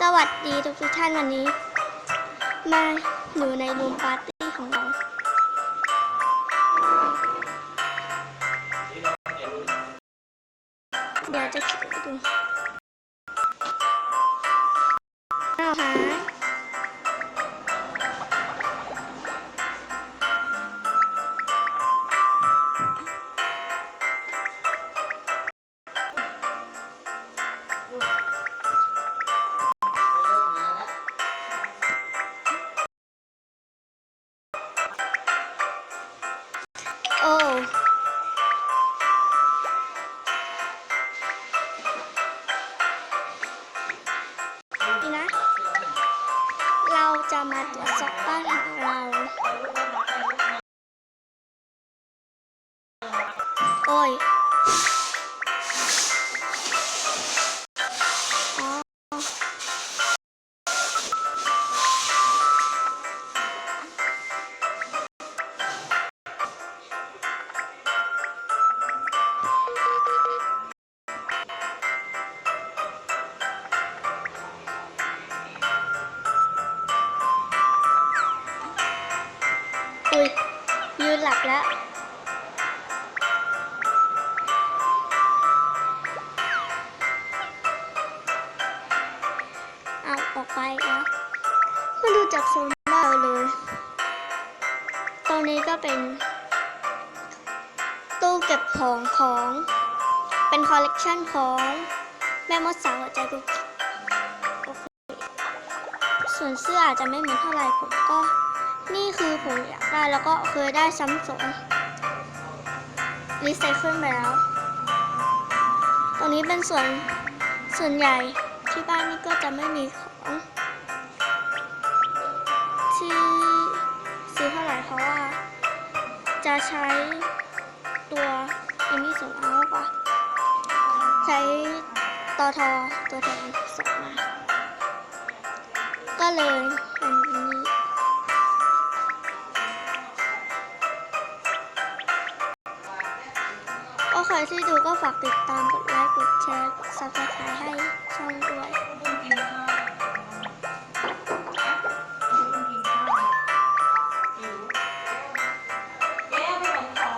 สวัสดีทุกทุกท่านวันนี้ มาอยู่ในรูมปาร์ตี้ของเรา เดี๋ยวจะเขียนให้ดูเอาหา จะมาตรวจสอบบ้านของเรา โอ้ย บแล้ว เอาออกไปแล้วมันดูจากโซนบ้าเราเลยตรงนี้ก็เป็น ตู้เก็บของของ เป็นคอลเลกชันของ แม่มดสาวหัวใจกุกส่วนเสื้ออาจจะไม่เหมือนเท่าไหร่ผมก็ นี่คือผมอยากได้แล้วก็เคยได้ซ้ำสองรีไซเคิลไปแล้ว ตรงนี้เป็นส่วนส่วนใหญ่ที่บ้านนี่ก็จะไม่มีของที่ซื้อเท่าไหร่เพราะว่า จะใช้ตัวอันนี้ส่งมามากกว่า ใช้ตอทอตัวแทนส่งมา ก็เลยเป็น ก็ใครที่ดูก็ฝากติดตามกดไลค์กดแชร์กด subscribe ให้ช่องด้วย